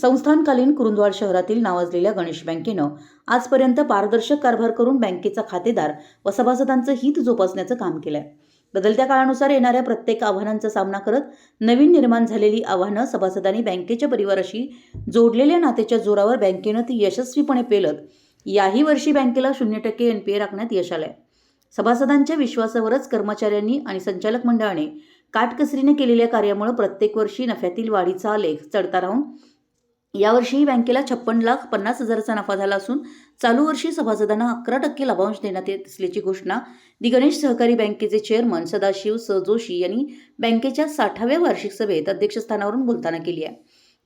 संस्थानकालीन कुरुंदवाड शहरातील नावाजलेल्या गणेश बँकेनं आजपर्यंत पारदर्शक कारभार करून बँकेचा खातेदार व सभासदांचं हित जोपासण्याचं काम केलंय. बदलत्या काळानुसार येणाऱ्या प्रत्येक आव्हानांचा सामना करत नवीन निर्माण झालेली आव्हानं सभासदांनी बँकेच्या परिवाराशी जोडलेल्या नात्याच्या जोरावर बँकेनं ती यशस्वीपणे पेलत याही वर्षी बँकेला शून्य टक्के एन पी ए राखण्यात यश आलंय. सभासदांच्या विश्वासावरच कर्मचाऱ्यांनी आणि संचालक मंडळाने काटकसरीने केलेल्या कार्यामुळे प्रत्येक वर्षी नफ्यातील वाढीचा लेख चढता राहून यावर्षीही बँकेला छप्पन लाख पन्नास हजाराचा नफा झाला असून चालू वर्षी सभासदांना अकरा टक्के लाभांश देण्यात येत असल्याची घोषणा दि गणेश सहकारी बँकेचे चेअरमन सदाशिव स जोशी यांनी बँकेच्या साठाव्या वार्षिक सभेत अध्यक्षस्थानावरून बोलताना केली आहे.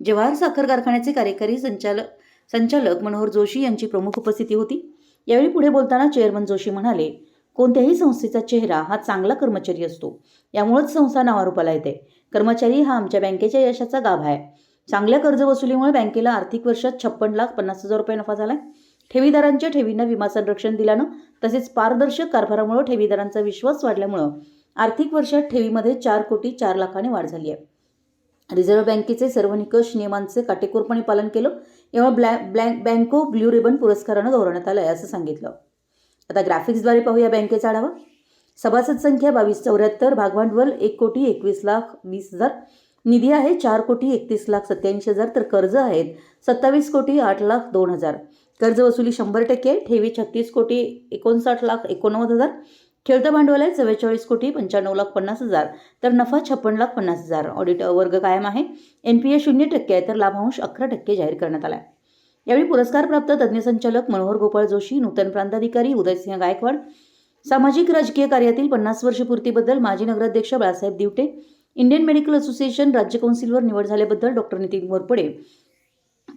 जवाहर साखर कारखान्याचे कार्यकारी संचालक संचालक मनोहर जोशी यांची प्रमुख उपस्थिती होती. यावेळी पुढे बोलताना चेअरमन जोशी म्हणाले कोणत्याही संस्थेचा चेहरा हा चांगला कर्मचारी असतो. यामुळेच संस्था नावारूपाला येते. कर्मचारी हा आमच्या बँकेच्या यशाचा गाभा आहे. चांगल्या कर्जवसुलीमुळे बँकेला आर्थिक वर्षात छप्पन लाख पन्नास हजार रुपये नफा झाला ठेवीदारांच्या ठेवींना विमा संरक्षण दिल्यानं तसेच पारदर्शक कारभारामुळे ठेवीदारांचा विश्वास वाढल्यामुळं आर्थिक वर्षात ठेवीमध्ये चार कोटी चार लाखाने वाढ झाली आहे. रिझर्व्ह बँकेचे सर्व निकष नियमांचे काटेकोरपणे पालन केलं यामुळे ब्लॅ ब्लॅक बँको ब्ल्यू रिबन पुरस्कारानं गौरवण्यात आलं आहे असं सांगितलं. आता ग्राफिक्सद्वारे पाहूया बँकेचा आढावा. सभासद संख्या बावीस चौऱ्याहत्तर भागभांडवल एक कोटी एकवीस लाख वीस हजार निधी आहे चार कोटी एकतीस लाख सत्याऐंशी हजार तर कर्ज आहेत सत्तावीस कोटी आठ लाख दोन हजार. कर्ज वसुली शंभर टक्के ठेवी छत्तीस कोटी एकोणसाठ लाख एकोणनव्वद हजार. खेळतं भांडवल आहे चव्वेचाळीस कोटी पंच्याण्णव लाख पन्नास हजार. तर नफा छप्पन लाख पन्नास हजार. ऑडिट वर्ग कायम आहे. एन पी ए शून्य टक्के आहे तर लाभांश अकरा टक्के जाहीर करण्यात आला आहे यावेळी पुरस्कारप्राप्त तज्ज्ञ संचालक मनोहर गोपाळ जोशी नूतन प्रांताधिकारी उदयसिंह गायकवाड. सामाजिक राजकीय कार्यातील पन्नास वर्षपूर्तीबद्दल माजी नगराध्यक्ष Balasaheb Divte. Indian medical association राज्य कौन्सिलवर निवड झाल्याबद्दल डॉक्टर नितीन मोरपडे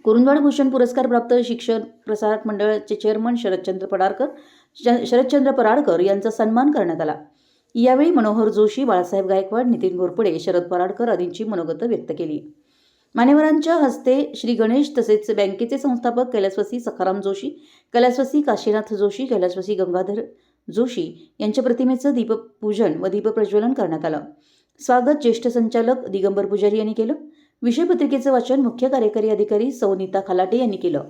कुरुंदवाड भूषण पुरस्कार प्राप्त शिक्षण प्रसारक मंडळाचे चेअरमन शरदचंद्र पडारकर शरदचंद्र पराडकर यांचा सन्मान करण्यात आला. यावेळी मनोहर जोशी बाळासाहेब गायकवाड नितीन घोरपडे शरद पराडकर आदींची मनोगत व्यक्त केली. मान्यवरांच्या हस्ते श्री गणेश तसेच बँकेचे संस्थापक कैलासवासी सखाराम जोशी कैलासवासी काशीनाथ जोशी कैलासवासी गंगाधर जोशी यांच्या प्रतिमेचं दीपपूजन व दीपप्रज्वलन करण्यात आलं. स्वागत ज्येष्ठ संचालक दिगंबर पुजारी यांनी केलं. विषयपत्रिकेचं वाचन मुख्य कार्यकारी अधिकारी सौनीता खलाटे यांनी केलं.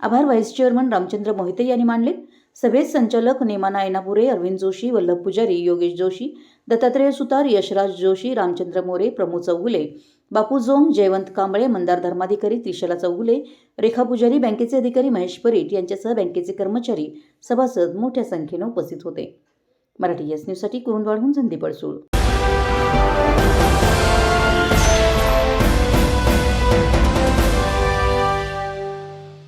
आभार व्हाईस चेअरमन रामचंद्र मोहिते यांनी मानले सभेत संचालक नेमाना ऐनापुरे अरविंद जोशी वल्लभ पुजारी योगेश जोशी दत्तात्रेय सुतार यशराज जोशी रामचंद्र मोरे प्रमोद चौगुले बापू जोंग जयवंत कांबळे मंदार धर्माधिकारी त्रिशला चौगुले रेखा पुजारी बँकेचे अधिकारी महेश परीट यांच्यासह बँकेचे कर्मचारी सभासद मोठ्या संख्येनं उपस्थित होते. मराठी एस न्यूजसाठी कुरुंदवाडहून संदीप अडसूळ. Bye.